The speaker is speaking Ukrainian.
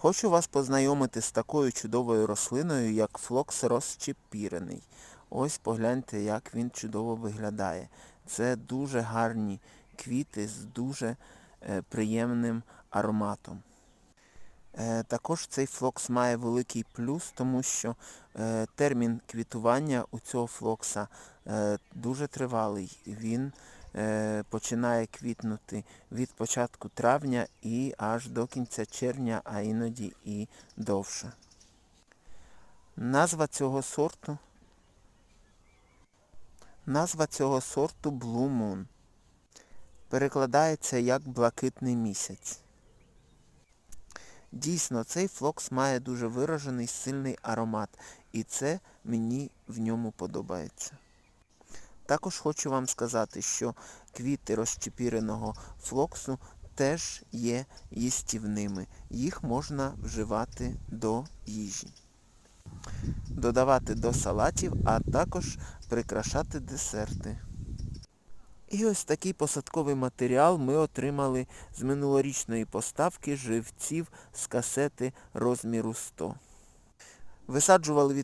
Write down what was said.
Хочу вас познайомити з такою чудовою рослиною, як флокс розчепірений. Ось погляньте, як він чудово виглядає. Це дуже гарні квіти з дуже е, приємним ароматом. Е, Також цей флокс має великий плюс, тому що е, термін квітування у цього флокса е, дуже тривалий. Він починає квітнути від початку травня і аж до кінця червня, а іноді і довше. Назва цього сорту Назва цього сорту Blue Moon. Перекладається як блакитний місяць. Дійсно, цей флокс має дуже виражений сильний аромат, і це мені в ньому подобається. Також хочу вам сказати, що квіти розчепіреного флоксу теж є їстівними. Їх можна вживати до їжі, додавати до салатів, а також прикрашати десерти. І ось такий посадковий матеріал ми отримали з минулорічної поставки живців з касети розміру 100. Висаджували